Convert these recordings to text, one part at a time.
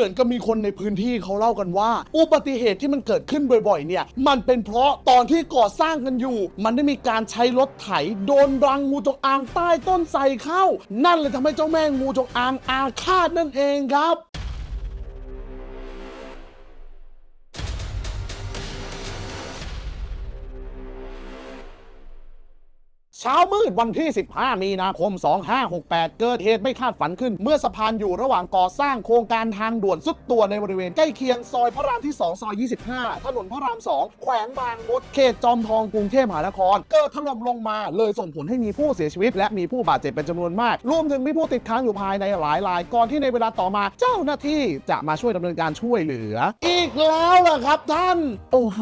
มือนกับมีคนในพื้นที่เขาเล่ากันว่า อุบัติเหตุที่มันเกิดขึ้นบ่อยๆ เนี่ย มันเป็นเพราะตอนที่ก่อสร้างกันอยู่ มันได้มีการใช้รถไถโดนรังงูจงอางใต้ต้นไทรเข้า นั่นเลยทำให้เจ้าแม่งูจงอางอาฆาตนั่นเองครับ เช้ามืดวันที่ 15 มีนาคม 2568 เกิดเหตุไม่คาดฝันขึ้น เมื่อสะพานอยู่ระหว่างก่อสร้างโครงการทางด่วนสุดตัวในบริเวณใกล้เคียงซอยพระรามที่ 2 ซอย 25 ถนนพระราม 2 แขวงบางมดเขตจอมทองกรุงเทพมหานคร เกิดถล่มลงมา เลยส่งผลให้มีผู้เสียชีวิต และมีผู้บาดเจ็บเป็นจำนวนมาก รวมถึงมีผู้ติดค้างอยู่ภายในหลายรายก่อนที่ในเวลาต่อมาเจ้าหน้าที่จะมาช่วยดำเนินการช่วยเหลือ อีกแล้วล่ะครับท่าน โอ้โห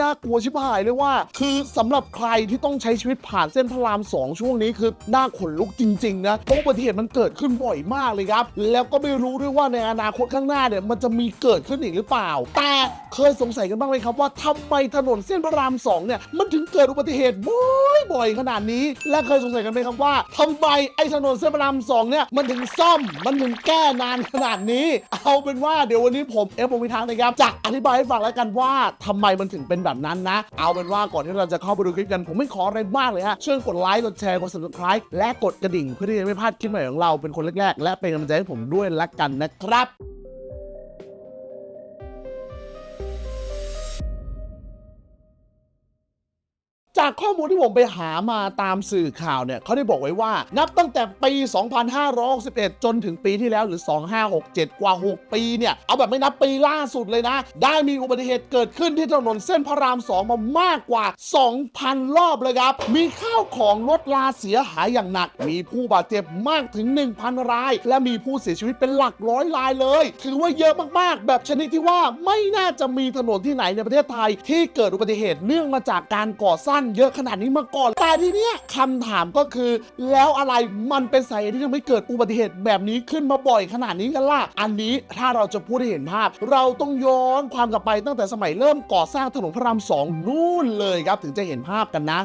น่ากลัวชิบหายเลยว่า คือสำหรับใครที่ต้องใช้ชีวิตผ่านเส้นพระรามสองช่วงนี้คือหน่าขนลุกจริงๆนะเพราะอุบัติเหตุมันเกิดขึ้นบ่อยมากเลยครับ แล้วก็ไม่รู้ด้วยว่าในอนาคตข้างหน้าเนี่ยมันจะมีเกิดขึ้นอีกหรือเปล่า แต่เคยสงสัยกันบ้างไหมครับว่าทำไมถนนเส้นพระรามสองเนี่ยมันถึงเกิดอุบัติเหตุบ่อยๆขนาดนี้ และเคยสงสัยกันไหมครับว่าทำไมไอ้ถนนเส้นพระรามสองเนี่ยมันถึงซ่อมมันถึงแก้นานขนาดนี้ เอาเป็นว่าเดี๋ยววันนี้ผมเอฟวิทางนะครับจะอธิบายให้ฟังแล้วกันว่าทำไมมันถึงเป็นแบบนั้นนะ เอาเป็นว่าก่อนที่เราจะเข้าไปดูคลิปกัน ผมไม่ขออะไรมากเลยฮะช่วยกดไลค์กดแชร์กด subscribe และกดกระดิ่งเพื่อที่จะไม่พลาดคลิปใหม่ของเราเป็นคนแรกๆ และเป็นกำลังใจให้ผมด้วยละกันนะครับ จากข้อมูลที่ผมไปหามาตามสื่อข่าวเนี่ยเขาได้บอกไว้ว่า นับตั้งแต่ปี 2561 จนถึงปีที่แล้วหรือ 2567 กว่า 6 ปีเนี่ย เอาแบบไม่นับปีล่าสุดเลยนะ ได้มีอุบัติเหตุเกิดขึ้นที่ถนนเส้นพระราม 2 มามากกว่า 2,000 รอบเลยครับ มีข้าวของรถลาเสียหายอย่างหนัก มีผู้บาดเจ็บมากถึง 1,000 ราย และมีผู้เสียชีวิตเป็นหลักร้อยรายเลย ถือว่าเยอะมากๆ แบบชนิดที่ว่าไม่น่าจะมีถนนที่ไหนในประเทศไทย ที่เกิดอุบัติเหตุเนื่องมาจากการก่อสร้างเยอะขนาดนี้มาก่อน แต่ทีเนี้ยคำถามก็คือ แล้วอะไรมันเป็นสาเหตุที่ทำให้เกิดอุบัติเหตุแบบนี้ขึ้นมาบ่อยขนาดนี้กันล่ะ อันนี้ถ้าเราจะพูดให้เห็นภาพ เราต้องย้อนความกลับไปตั้งแต่สมัยเริ่มก่อสร้างถนนพระรามสองนู่นเลยครับถึงจะเห็นภาพกันนะ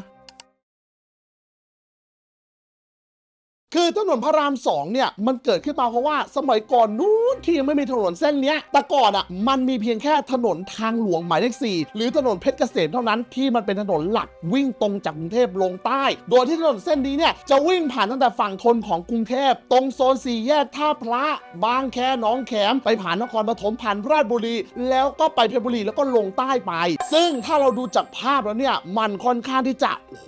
คือถนนพระรามสองเนี่ยมันเกิดขึ้นมาเพราะว่าสมัยก่อนนู้นที่ยังไม่มีถนนเส้นนี้แต่ก่อนอะมันมีเพียงแค่ถนนทางหลวงหมายเลขสี่หรือถนนเพชรเกษมเท่านั้นที่มันเป็นถนนหลักวิ่งตรงจากกรุงเทพลงใต้ โดยที่ถนนเส้นนี้เนี่ยจะวิ่งผ่านตั้งแต่ฝั่งทนของกรุงเทพตรงโซนสี่แยกท่าพระบางแคหนองแขมไปผ่านนครปฐมผ่านราชบุรี แล้วก็ไปเพชรบุรีแล้วก็ลงใต้ไป ซึ่งถ้าเราดูจากภาพแล้วเนี่ยมันค่อนข้างที่จะโอ้โห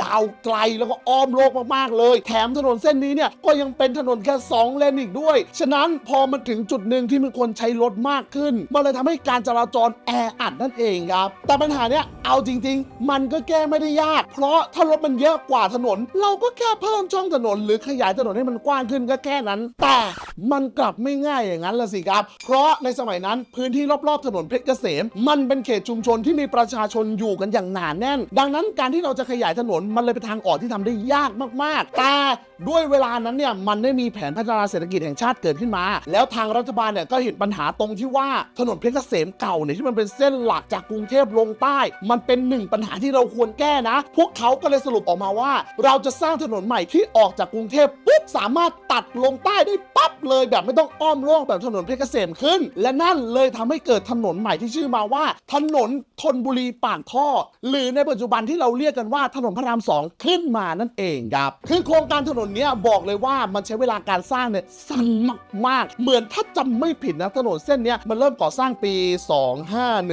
ยาวไกลแล้วก็อ้อมโลกมากๆเลย แถมถนนเส้นนี้เนี่ยก็ยังเป็นถนนแค่2เลนอีกด้วย ฉะนั้นพอมันถึงจุดหนึ่งที่มีคนใช้รถมากขึ้น มันเลยทำให้การจราจรแออัดนั่นเองครับ แต่ปัญหาเนี้ยเอาจริง ๆ มันก็แก้ไม่ได้ยาก เพราะถ้ารถมันเยอะกว่าถนน เราก็แค่เพิ่มช่องถนน หรือขยายถนนให้มันกว้างขึ้นก็แค่นั้น แต่มันกลับไม่ง่ายอย่างนั้นละสิครับ เพราะในสมัยนั้นพื้นที่รอบๆถนนเพชรเกษม มันเป็นเขตชุมชนที่มีประชาชนอยู่กันอย่างหนาแน่น ดังนั้นการที่เราจะขยายถนนมันเลยเป็นทางออกที่ทำได้ยากมากๆ แต่ด้วยเวลานั้นเนี่ยมันได้มีแผนพัฒนาเศรษฐกิจแห่งชาติเกิดขึ้นมา แล้วทางรัฐบาลเนี่ยก็เห็นปัญหาตรงที่ว่าถนนเพชรเกษมเก่าเนี่ยที่มันเป็นเส้นหลักจากกรุงเทพลงใต้ มันเป็นหนึ่งปัญหาที่เราควรแก้นะ พวกเขาก็เลยสรุปออกมาว่า เราจะสร้างถนนใหม่ที่ออกจากกรุงเทพปุ๊บสามารถตัดลงใต้ได้ปั๊บเลยแบบไม่ต้องอ้อมโลกแบบถนนเพชรเกษมขึ้น และนั่นเลยทำให้เกิดถนนใหม่ที่ชื่อมาว่า ถนนธนบุรีปากท่อ หรือในปัจจุบันที่เราเรียกกันว่าถนนพระรามสองขึ้นมานั่นเองครับคือโครงการถนนเนี้ยบอกเลยว่ามันใช้เวลาการสร้างเนี่ยสั้นมากๆ เหมือนถ้าจำไม่ผิดนะถนนเส้นเนี้ยมันเริ่มก่อสร้างปี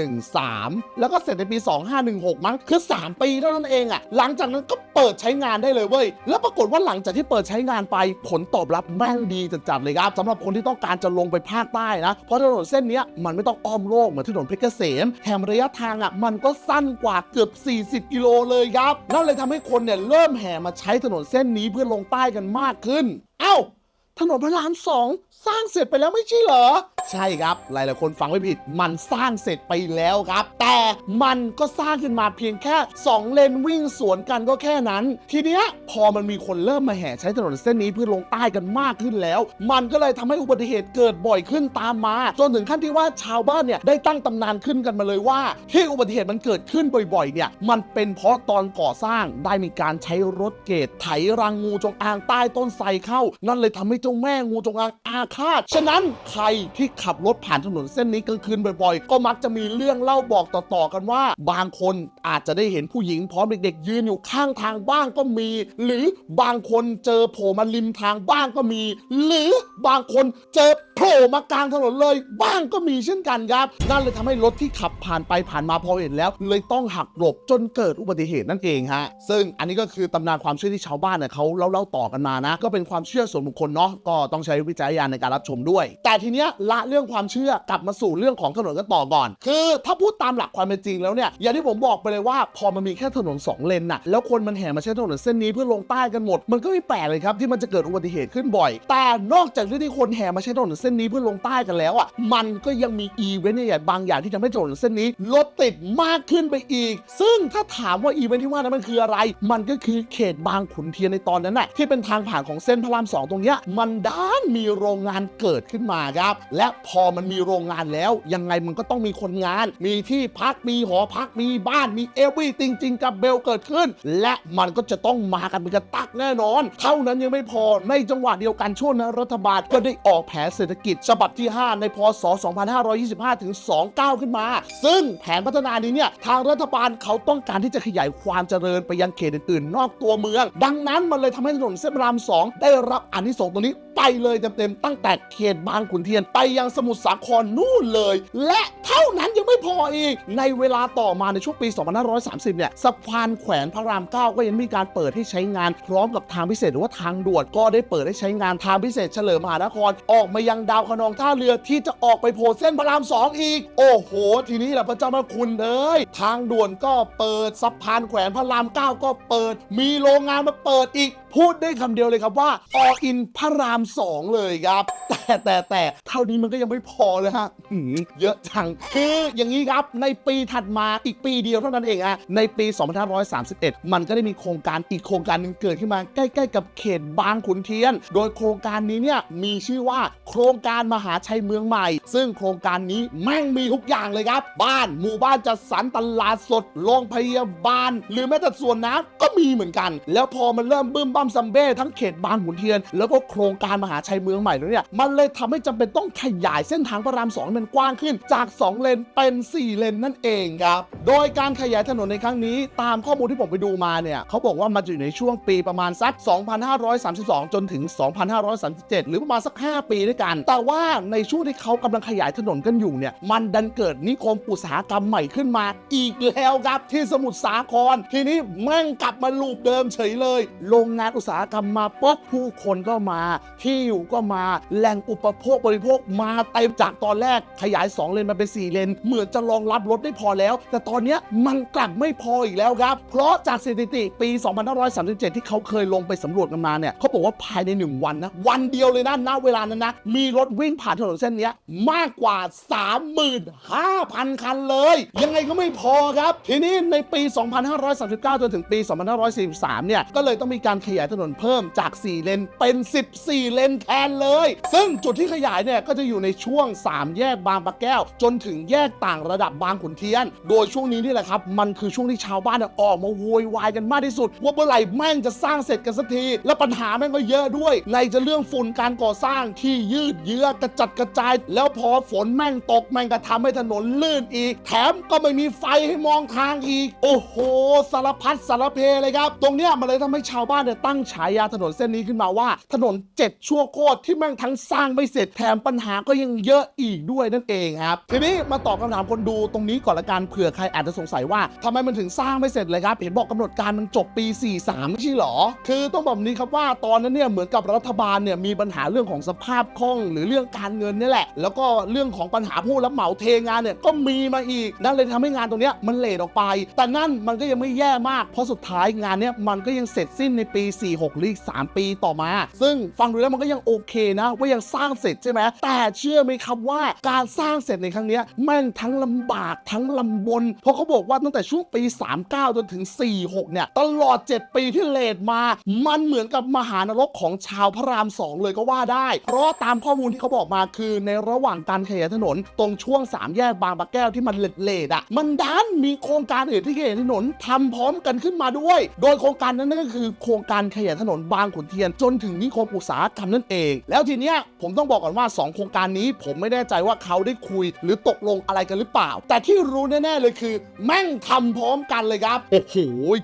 2513 แล้วก็เสร็จในปี 2516 มั้งคือ 3 ปีเท่านั้นเองอะหลังจากนั้นก็เปิดใช้งานได้เลยเว้ยแล้วปรากฏว่าหลังจากที่เปิดใช้งานไปผลตอบรับแม่งดีจัดๆเลยครับสำหรับคนที่ต้องการจะลงไปภาคใต้นะเพราะถนนเส้นเนี้ยมันไม่ต้องอ้อมโลกเหมือนถนนเพชรเกษมแถมระยะทางอะมันก็สั้นกว่าเกือบ 40 กิโลเลยครับนั่นเลยทำให้คนเนี่ยเริ่มแห่มาใช้ถนนเส้นนี้เพื่อลงใต้กันกันมากขึ้น เอา้า ถนนพระรามสอง สร้างเสร็จไปแล้วไม่ใช่เหรอ ใช่ครับ หลายๆคนฟังไม่ผิด มันสร้างเสร็จไปแล้วครับ แต่มันก็สร้างขึ้นมาเพียงแค่ 2 เลนวิ่งสวนกันก็แค่นั้น ทีเนี้ยพอมันมีคนเริ่มมาแห่ใช้ถนนเส้นนี้เพื่อลงใต้กันมากขึ้นแล้ว มันก็เลยทำให้อุบัติเหตุเกิดบ่อยขึ้นตามมา จนถึงขั้นที่ว่าชาวบ้านเนี่ยได้ตั้งตำนานขึ้นกันมาเลยว่า ที่อุบัติเหตุมันเกิดขึ้นบ่อยๆ เนี่ยมันเป็นเพราะตอนก่อสร้างได้มีการใช้รถเกตไถรังงูจงอางใต้ต้นไทรเข้า นั่นเลยทำให้เจ้าแม่งูจงอางอาฆาตฉะนั้นใครที่ขับรถผ่านถนนเส้นนี้กลางคืนบ่อยๆ ก็มักจะมีเรื่องเล่าบอกต่อๆกันว่า บางคนอาจจะได้เห็นผู้หญิงพร้อมเด็กๆ ยืนอยู่ข้างทางบ้างก็มี หรือบางคนเจอโผล่มาริมทางบ้างก็มี หรือบางคนเจอโผล่มากลางถนนเลย บ้างก็มีเช่นกันครับนั่นเลยทำให้รถที่ขับผ่านไปผ่านมาพอเห็นแล้ว เลยต้องหักหลบจนเกิดอุบัติเหตุนั่นเองฮะซึ่งอันนี้ก็คือตำนานความเชื่อที่ชาวบ้านเนี่ยเขาเล่าเล่าๆต่อกันมานะ ก็เป็นความเชื่อส่วนบุคคลเนาะก็ต้องใช้วิจารณญาณในการรับชมด้วย แต่ทีเนี้ยละเรื่องความเชื่อกลับมาสู่เรื่องของถนนกันต่อก่อน คือถ้าพูดตามหลักความเป็นจริงแล้วเนี่ยอย่างที่ผมบอกไปเลยว่าพอมันมีแค่ถนนสองเลนน่ะแล้วคนมันแห่มาใช้ถนนเส้นนี้เพื่อลงใต้กันหมด มันก็ไม่แปลกเลยครับที่มันจะเกิดอุบัติเหตุขึ้นบ่อย แต่นอกจากเรื่องที่คนแห่มาใช้ถนนเส้นนี้เพื่อลงใต้กันแล้วอะมันก็ยังมีอีเวนต์ใหญ่ๆบางอย่างที่ทำให้ถนนเส้นนี้รถติดมากขึ้นไปอีก ซึ่งถ้าถามว่าอีเวนต์ที่ว่านั้นมันคืออะไร มันก็คือเขตบางขุนเทียนในตอนนั้นน่ะที่เป็นทางผ่านของเส้นพระรามสองตรงเนี้ยมันด้านมีโรงงานเกิดขึ้นมาครับ และพอมันมีโรงงานแล้ว ยังไงมันก็ต้องมีคนงาน มีที่พักมีหอพักมีบ้านมีเอฟวีจริงๆกับเบลเกิดขึ้น และมันก็จะต้องมากันเป็นกระตักแน่นอน เท่านั้นยังไม่พอในจังหวะเดียวกันช่วงนั้นรัฐบาลก็ได้ออกแผนเศรษฐกิจฉบับที่ 5 ในพศ 2525 ถึง 29 ขึ้นมา ซึ่งแผนพัฒนานี้เนี่ยทางรัฐบาลเขาต้องการที่จะขยายความเจริญไปยังเขตอื่นๆ นอกตัวเมือง ดังนั้นมันเลยทำให้ถนนเส้นพระรามสองได้รับอนิสงส์ตรงนี้ ไปเลยเต็มๆตั้งแต่เขตบางขุนเทียนไปยังสมุทรสาครนู่นเลย และเท่านั้นยังไม่พออีก ในเวลาต่อมาในช่วงปี 2530 เนี่ยสะพานแขวนพระราม 9 ก็ยังมีการเปิดให้ใช้งาน พร้อมกับทางพิเศษหรือว่าทางด่วนก็ได้เปิดให้ใช้งานทางพิเศษเฉลิมมหานคร ออกมายังดาวคะนองท่าเรือที่จะออกไปโผล่เส้นพระราม 2 อีก โอ้โห ทีนี้แหละพระเจ้าพระคุณเอ้ยทางด่วนก็เปิดสะพานแขวนพระราม 9 ก็เปิด มีโรงงานมาเปิดอีก พูดได้คำเดียวเลยครับว่าออินพระราม2 เลยครับ แต่แต่แต่เท่านี้มันก็ยังไม่พอเลยฮะเยอะจังคืออย่างนี้ครับในปีถัดมาอีกปีเดียวเท่านั้นเองอะในปี 2531 มันก็ได้มีโครงการอีกโครงการหนึ่งเกิดขึ้นมาใกล้ๆ กับเขตบางขุนเทียน โดยโครงการนี้เนี่ยมีชื่อว่าโครงการมหาชัยเมืองใหม่ ซึ่งโครงการนี้แม่งมีทุกอย่างเลยครับ บ้านหมู่บ้านจัดสรรตลาดสดโรงพยาบาล หรือแม้แต่ส่วนน้ำก็มีเหมือนกัน แล้วพอมันเริ่มบึ้มบั้มซัมเบ้ทั้งเขตบางขุนเทียน แล้วก็โครงการมหาชัยเมืองใหม่แล้วเนี่ยมันเลยทำให้จำเป็นต้องขยายเส้นทางพระรามสองมันกว้างขึ้นจาก 2 เลนเป็น 4 เลนนั่นเองครับโดยการขยายถนนในครั้งนี้ตามข้อมูลที่ผมไปดูมาเนี่ยเขาบอกว่ามันจะอยู่ในช่วงปีประมาณสัก 2532 จนถึง 2537 หรือประมาณสัก 5 ปีด้วยกัน แต่ว่าในช่วงที่เขากำลังขยายถนนกันอยู่เนี่ยมันดันเกิดนิคมอุตสาหกรรมใหม่ขึ้นมา อีกแล้วครับที่สมุทรสาคร ทีนี้แม่งกลับมาลูปเดิมเฉยเลย โรงงานอุตสาหกรรมมาปุ๊บผู้คนก็มาทอยู่ก็มาแหล่งอุปโภคบริโภคมาเต็มจากตอนแรกขยาย 2 เลนมาเป็น 4 เลน เหมือนจะรองรับรถได้พอแล้ว แต่ตอนนี้มันกลับไม่พออีกแล้วครับ เพราะจากสถิติปี 2537 ที่เขาเคยลงไปสำรวจกันมาเนี่ยเขาบอกว่าภายใน 1 วันนะ วันเดียวเลยนะณเวลานั้นนะ มีรถวิ่งผ่านถนนเส้นนี้มากกว่า 35,000 คันเลย ยังไงก็ไม่พอครับ ทีนี้ในปี 2539 จนถึงปี 2543 เนี่ยก็เลยต้องมีการขยายถนนเพิ่มจาก 4 เลนเป็น 14เลนแทนเลย ซึ่งจุดที่ขยายเนี่ยก็จะอยู่ในช่วง 3 แยกบางปะแก้ว จนถึงแยกต่างระดับบางขุนเทียน โดยช่วงนี้นี่แหละครับ มันคือช่วงที่ชาวบ้านเนี่ยออกมาโวยวายกันมากที่สุด ว่าเมื่อไหร่แม่งจะสร้างเสร็จกันสักที และปัญหาแม่งก็เยอะด้วย ในจะเรื่องฝุ่นการก่อสร้างที่ยืดเยื้อกระจัดกระจาย แล้วพอฝนแม่งตกแม่งก็ทำให้ถนนลื่นอีก แถมก็ไม่มีไฟให้มองทางอีก โอ้โห สารพัดสารเพเลยครับ ตรงเนี้ยมันเลยทำให้ชาวบ้านเนี่ยตั้งฉายาถนนเส้นนี้ขึ้นมาว่าถนนเจ็ดชั่วโคตรที่แม่งทั้งสร้างไม่เสร็จแถมปัญหาก็ยังเยอะอีกด้วยนั่นเองครับทีนี้มาตอบคำถามคนดูตรงนี้ก่อนละกันเผื่อใครอาจจะสงสัยว่าทำไมมันถึงสร้างไม่เสร็จเลยครับเห็นบอกกำหนดการมันจบปี 43ไม่ใช่หรอ คือต้องบอกนี้ครับว่าตอนนั้นเนี่ยเหมือนกับรัฐบาลเนี่ยมีปัญหาเรื่องของสภาพคล่อง หรือเรื่องการเงินนี่แหละ แล้วก็เรื่องของปัญหาผู้รับเหมาเทงานเนี่ยก็มีมาอีกนั่นเลยทำให้งานตรงนี้มันเลทออกไป แต่นั่นมันก็ยังไม่แย่มากเพราะสุดท้ายงานเนี้ยมันก็ยังเสร็จสิ้นในปี 46หรือ3ปีต่อมา ซึ่งฟังดูแล้วมันก็ยังโอเคนะ ว่ายังสร้างเสร็จใช่ไหมแต่เชื่อไหมครับว่าการสร้างเสร็จในครั้งนี้แม่งทั้งลำบากทั้งลำบน เพราะเขาบอกว่าตั้งแต่ช่วงปี 39 จนถึง 46 เนี่ย ตลอด 7 ปีที่เลทมา มันเหมือนกับมหานรกของชาวพระราม 2 เลยก็ว่าได้ เพราะตามข้อมูลที่เขาบอกมาคือในระหว่างการขยายถนน ตรงช่วง 3 แยกบางปะแก้วที่มันเลดเลดๆอะมันดันมีโครงการอื่นที่ขยายถนนทำพร้อมกันขึ้นมาด้วย โดยโครงการนั้นนั่นก็คือโครงการขยายถนนบางขุนเทียนจนถึงนิคมอุตสาหกรรมนั่นเอง แล้วทีเนี้ยผมต้องบอกก่อนว่า 2 โครงการนี้ ผมไม่แน่ใจว่าเขาได้คุย หรือตกลงอะไรกันหรือเปล่า แต่ที่รู้แน่ๆเลยคือ แม่งทำพร้อมกันเลยครับโอ้โห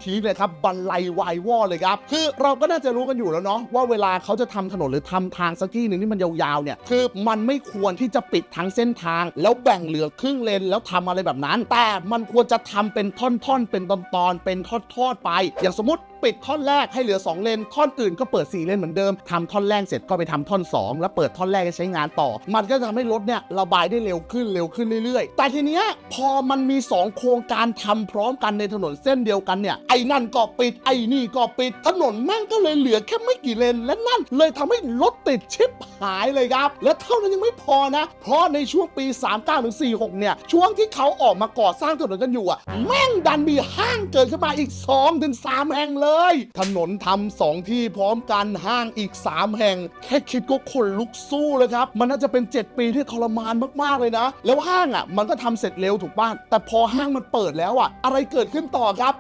ทีนี้เลยครับบันไลวายวอเลยครับคือเราก็น่าจะรู้กันอยู่แล้วเนาะว่าเวลาเขาจะทำถนนหรือทำทางสักที่หนึ่งที่มันยาวๆเนี่ยคือมันไม่ควรที่จะปิดทั้งเส้นทาง แล้วแบ่งเหลือครึ่งเลนแล้วทำอะไรแบบนั้น แต่มันควรจะทำเป็นท่อนๆเป็นตอนๆเป็นทอดๆไป อย่างสมมติ ปิดท่อนแรกให้เหลือ 2 เลน ท่อนอื่นก็เปิด 4 เลนเหมือนเดิมทำท่อนแรกเสร็จก็ไปทำท่อน 2 แล้วเปิดท่อนแรกให้ใช้งานต่อ มันก็จะทำให้รถเนี่ยระบายได้เร็วขึ้นเร็วขึ้นเรื่อยๆ แต่ทีเนี้ยพอมันมี 2 โครงการทำพร้อมกันในถนนเส้นเดียวกันเนี่ยไอ้นั่นก็ปิดไอ้นี่ก็ปิดถนนแม่งก็เลยเหลือแค่ไม่กี่เลนและนั่นเลยทำให้รถติดชิบหายเลยครับ และเท่านั้นยังไม่พอนะ เพราะในช่วงปี 39ถึง46 เนี่ย ช่วงที่เขาออกมาก่อสร้างถนนกันอยู่อะแม่งดันมีห้างเกิดขึ้นมาอีก2ถึง3แห่งเลยถนนทำสองที่พร้อมกันห้างอีก 3 แห่ง แค่คิดก็ขนลุกสู้เลยครับ มันน่าจะเป็น 7 ปีที่ทรมานมากๆเลยนะ แล้วห้างอะ มันก็ทำเสร็จเร็วถูกป้ะแต่พอห้างมันเปิดแล้วอะ อะไรเกิดขึ้นต่อครับ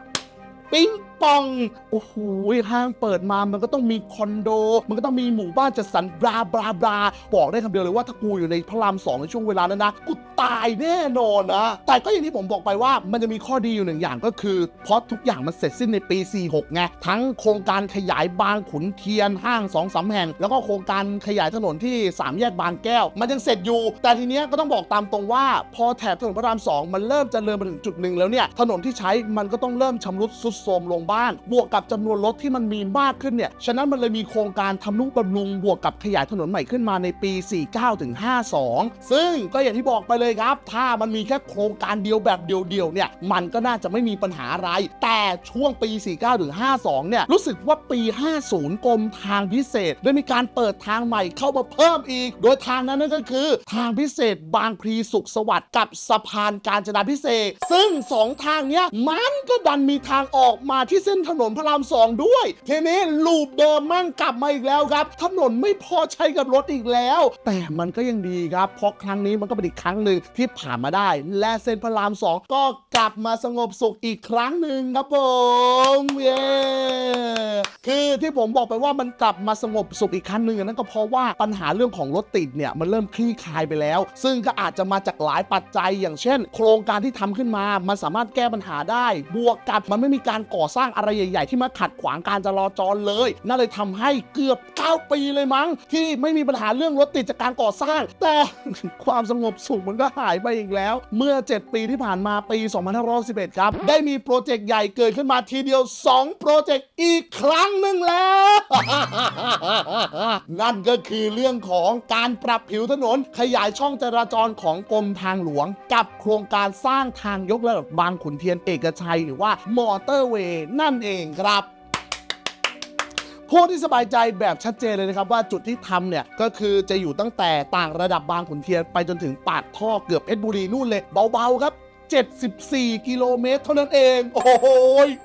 ปิ๊ง ปอง โอ้โหห้างเปิดมามันก็ต้องมีคอนโด มันก็ต้องมีหมู่บ้านจัดสรรบลาบลาบลาบอกได้คำเดียวเลยว่าถ้ากูอยู่ในพระรามสองในช่วงเวลานั้นนะกูตายแน่นอนนะ แต่ก็อย่างที่ผมบอกไปว่ามันจะมีข้อดีอยู่หนึ่งอย่างก็คือเพราะทุกอย่างมันเสร็จสิ้นในปี 46 ไง ทั้งโครงการขยายบางขุนเทียนห้าง2องสามแห่ง แล้วก็โครงการขยายถนนที่ 3 แยกบางแก้ว มันยังเสร็จอยู่ แต่ทีเนี้ยก็ต้องบอกตามตรงว่า พอแถบถนนพระรามสองมันเริ่มเจะเริญมาถึงจุดหนึ่งแล้วเนี่ยถนนที่ใช้มันก็ต้องเริ่มชำรุดทรุดโทรมลงบ้างบวกกับจำนวนรถที่มันมีมากขึ้นเนี่ย ฉะนั้นมันเลยมีโครงการทำนุบำรุงบวกกับขยายถนนใหม่ขึ้นมาในปี 49ถึง52 ซึ่งก็อย่างที่บอกไปเลยครับ ถ้ามันมีแค่โครงการเดียวแบบเดียวๆเนี่ย มันก็น่าจะไม่มีปัญหาอะไร แต่ช่วงปี 49ถึง52 เนี่ย รู้สึกว่าปี 50 กรมทางพิเศษ ได้มีการเปิดทางใหม่เข้ามาเพิ่มอีก โดยทางนั้นนั่นก็คือ ทางพิเศษบางพลีสุขสวัสดิ์กับสะพานการจนาพิเศษ ซึ่งสองทางเนี้ยมันก็ดันมีทางออกมาที่ที่เส้นถนนพระรามสองด้วย ทีนี้ลูปเดิมมั่งกลับมาอีกแล้วครับ ถนนไม่พอใช้กับรถอีกแล้ว แต่มันก็ยังดีครับ เพราะครั้งนี้มันก็เป็นอีกครั้งหนึ่งที่ผ่านมาได้ และเส้นพระรามสองก็กลับมาสงบสุขอีกครั้งหนึ่งครับผมเย้คือที่ผมบอกไปว่ามันกลับมาสงบสุขอีกครั้งหนึ่งนั่นก็เพราะว่าปัญหาเรื่องของรถติดเนี่ยมันเริ่มคลี่คลายไปแล้ว ซึ่งก็อาจจะมาจากหลายปัจจัยอย่างเช่น โครงการที่ทำขึ้นมา มันสามารถแก้ปัญหาได้ บวกกับมันไม่มีการก่อสร้างอะไรใหญ่ๆ ที่มาขัดขวางการจราจรเลยนั่นเลยทำให้เกือบ 9 ปีเลยมั้ง ที่ไม่มีปัญหาเรื่องรถติดจากการก่อสร้าง แต่ความสงบสุขมันก็หายไปอีกแล้ว เมื่อ 7 ปีที่ผ่านมาปี 2511 ครับ ได้มีโปรเจกต์ใหญ่เกิดขึ้นมาทีเดียว 2 โปรเจกต์อีกครั้งหนึ่งแล้ว นั่นก็คือเรื่องของการปรับผิวถนน ขยายช่องจราจรของกรมทางหลวง กับโครงการสร้างทางยกระดับบางขุนเทียนเอกชัยหรือว่ามอเตอร์เวย์นั่นเองครับพูดที่สบายใจแบบชัดเจนเลยนะครับ ว่าจุดที่ทำเนี่ยก็คือจะอยู่ตั้งแต่ต่างระดับบางขุนเทียนไปจนถึงปากท่อเกือบเพชรบุรีนู่นเลย เบาๆครับ 74 กิโลเมตรเท่านั้นเอง โอ้โห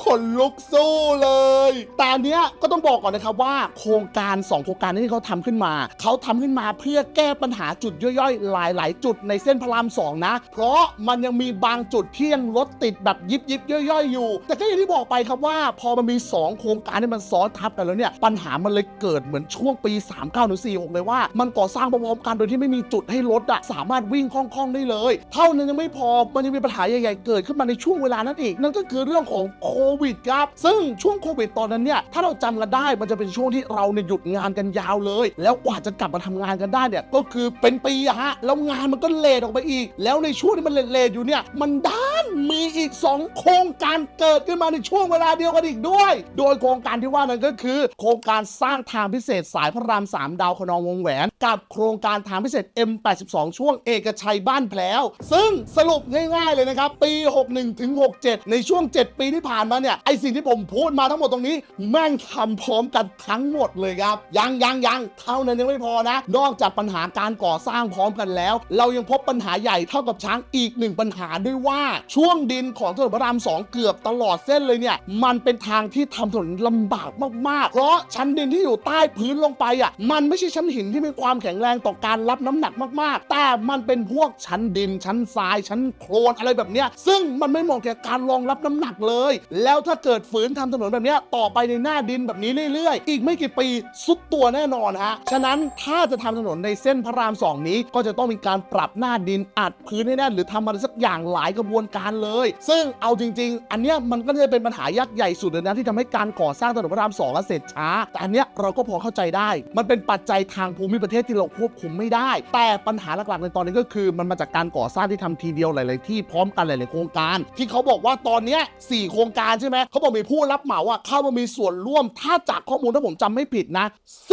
ขนลุกสู้เลย แต่อันเนี้ยก็ต้องบอกก่อนนะครับว่าโครงการ 2 โครงการนี้ที่เขาทำขึ้นมา เขาทำขึ้นมาเพื่อแก้ปัญหาจุดย่อยๆ หลายๆ จุดในเส้นพระรามสองนะ เพราะมันยังมีบางจุดที่ยังรถติดแบบยิบยิบๆย่อยๆ อยู่ แต่ก็อย่างที่บอกไปครับว่า พอมันมี 2 โครงการที่มันซ้อนทับกันแล้วเนี่ยปัญหามันเลยเกิดเหมือนช่วงปี 39หรือ46เลยว่ามันก่อสร้างพร้อมๆกันโดยที่ไม่มีจุดให้รถอะสามารถวิ่งคล่องๆได้เลย เท่านั้นยังไม่พอมันยังมีปัญหาใหญ่ๆเกิดขึ้นมาในช่วงเวลานั้นอีก นั่นก็คือเรื่องของโควิดครับ ซึ่งช่วงโควิดตอนนั้นเนี่ยถ้าเราจำกันได้มันจะเป็นช่วงที่เราเนี่ยหยุดงานกันยาวเลย แล้วกว่าจะกลับมาทำงานกันได้เนี่ยก็คือเป็นปีอะฮะแล้วงานมันก็เลทออกไปอีก แล้วในช่วงที่มันเลทอยู่เนี่ยมันด้านมีอีก 2 โครงการเกิดขึ้นมาในช่วงเวลาเดียวกันอีกด้วย โดยโครงการที่ว่านั้นก็คือ โครงการสร้างทางพิเศษสายพระราม 3 ดาวคนองวงแหวน กับโครงการทางพิเศษ M82 ช่วงเอกชัยบ้านแพลวซึ่งสรุปง่ายๆเลยนะครับปี 61ถึง67 ในช่วง 7 ปีที่ผ่านมาเนี่ยไอสิ่งที่ผมพูดมาทั้งหมดตรงนี้ แม่งทำพร้อมกันทั้งหมดเลยครับ ยังยังยังเท่านั้นยังไม่พอนะ นอกจากปัญหาการก่อสร้างพร้อมกันแล้ว เรายังพบปัญหาใหญ่เท่ากับช้างอีกหนึ่งปัญหาด้วยว่าช่วงดินของถนนพระรามสองเกือบตลอดเส้นเลยเนี่ยมันเป็นทางที่ทำถนนลำบากมากๆ เพราะชั้นดินที่อยู่ใต้พื้นลงไปอะมันไม่ใช่ชั้นหินที่มีความแข็งแรงต่อการรับน้ำหนักมากๆ แต่มันเป็นพวกชั้นดินชั้นทรายชั้นโคลนอะไรแบบเนี้ยซึ่งมันไม่เหมาะแก่การรองรับน้ำหนักเลย แล้วถ้าเกิดฝืนทำถนนแบบเนี้ยต่อไปในหน้าดินแบบนี้เรื่อยๆ อีกไม่กี่ปีสุดตัวแน่นอนฮะฉะนั้นถ้าจะทำถนนในเส้นพระรามสองนี้ ก็จะต้องมีการปรับหน้าดินอัดพื้นให้แน่นหรือทำอะไรสักอย่างหลายกระบวนการเลย ซึ่งเอาจริง ๆ อันเนี้ยมันก็จะเป็นปัญหายักษ์ใหญ่สุดเลยนะที่ทำให้การก่อสร้างถนนพระรามสองอะเสร็จช้า แต่อันเนี้ยเราก็พอเข้าใจได้ มันเป็นปัจจัยทางภูมิประเทศที่เราควบคุมไม่ได้ แต่ปัญหาหลักๆในตอนนี้ก็คือ มันมาจากการก่อสร้างที่ทำทีเดียวหลาย ๆ ที่พร้อมกันหลายๆโครงการ ที่เขาบอกว่าตอนเนี้ยสี่โครงการใช่ไหมเขาบอกมีผู้รับเหมาอะเข้ามามีส่วนร่วมถ้าจากข้อมูลถ้าผมจำไม่ผิดนะ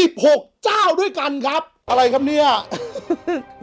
16 เจ้าด้วยกันครับ อะไรครับเนี่ย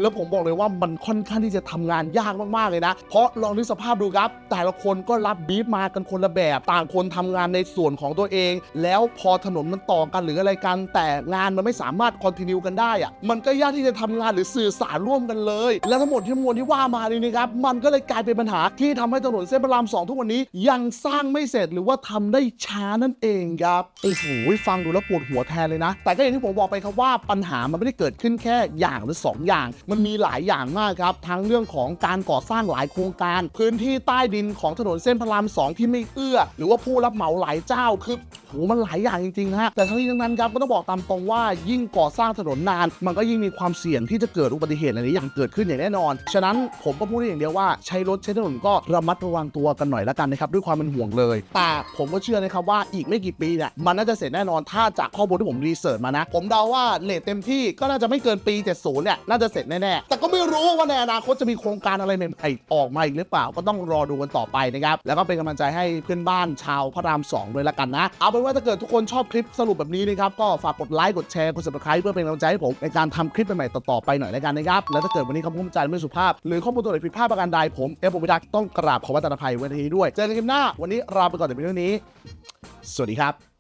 แล้วผมบอกเลยว่ามันค่อนข้างที่จะทำงานยากมากๆเลยนะ เพราะลองนึกสภาพดูครับ แต่ละคนก็รับบีฟมากันคนละแบบ ต่างคนทำงานในส่วนของตัวเอง แล้วพอถนนมันต่อกันหรืออะไรกัน แต่งานมันไม่สามารถคอนติเนียกันได้อะมันก็ยากที่จะทำงานหรือสื่อสารร่วมกันเลย แล้วทั้งหมดที่มวลที่ว่ามานี่นะครับ มันก็เลยกลายเป็นปัญหาที่ทำให้ถนนเส้นพระรามสองทุกวันนี้ ยังสร้างไม่เสร็จหรือว่าทำได้ช้านั่นเองครับโอ้โหฟังดูแล้วปวดหัวแทนเลยนะ แต่ก็อย่างที่ผมบอกไปครับว่าปัญหามันไม่ได้เกิดขึ้นแค่อย่างหรือสอย่างอย่าง มันมีหลายอย่างมากครับ ทั้งเรื่องของการก่อสร้างหลายโครงการ พื้นที่ใต้ดินของถนนเส้นพระรามสองที่ไม่เอื้อ หรือว่าผู้รับเหมาหลายเจ้าคือโหมันหลายอย่างจริงๆฮะแต่ทั้งนี้ทั้งนั้นครับก็ต้องบอกตามตรงว่ายิ่งก่อสร้างถนนนาน มันก็ยิ่งมีความเสี่ยงที่จะเกิดอุบัติเหตุอะไรอย่างเกิดขึ้นอย่างแน่นอน ฉะนั้นผมก็พูดได้อย่างเดียวว่าใช้รถใช้ถนนก็ระมัดระวังตัวกันหน่อยละกันนะครับด้วยความเป็นห่วงเลย แต่ผมก็เชื่อนะครับว่าอีกไม่กี่ปีเนี่ยมันน่าจะเสร็จแน่นอนถ้าจากข้อมูลที่ผมรีเสิร์ชมานะ ผมเดาว่าเลทเต็มที่ก็น่าจะไม่เกินปี 70เนี่ยน่าจะจะเสร็จแน่ๆ แต่ก็ไม่รู้ว่าในอนาคตจะมีโครงการอะไรใหม่ๆออกมาอีกหรือเปล่า ก็ต้องรอดูกันต่อไปนะครับ แล้วก็เป็นกำลังใจให้เพื่อนบ้านชาวพระรามสองด้วยละกันนะ เอาเป็นว่าถ้าเกิดทุกคนชอบคลิปสรุปแบบนี้นะครับ ก็ฝากกดไลค์ กดแชร์ กด subscribe เพื่อเป็นกำลังใจให้ผมในการทำคลิปใหม่ๆต่อๆไปหน่อยล้วกันนะครับ แล้วถ้าเกิดวันนี้คำพูดจาไม่สุภาพ หรือข้อมูลตัวไหนผิดพลาดประการใดผมเอฟผมพิทักษ์ต้องกราบขอวัตนภัยไว้ในที่นี้ด้วย เจอกันคลิปหน้า วันนี้ลาไปก่อนแต่เพียงเท่านี้ สวัสดีครับ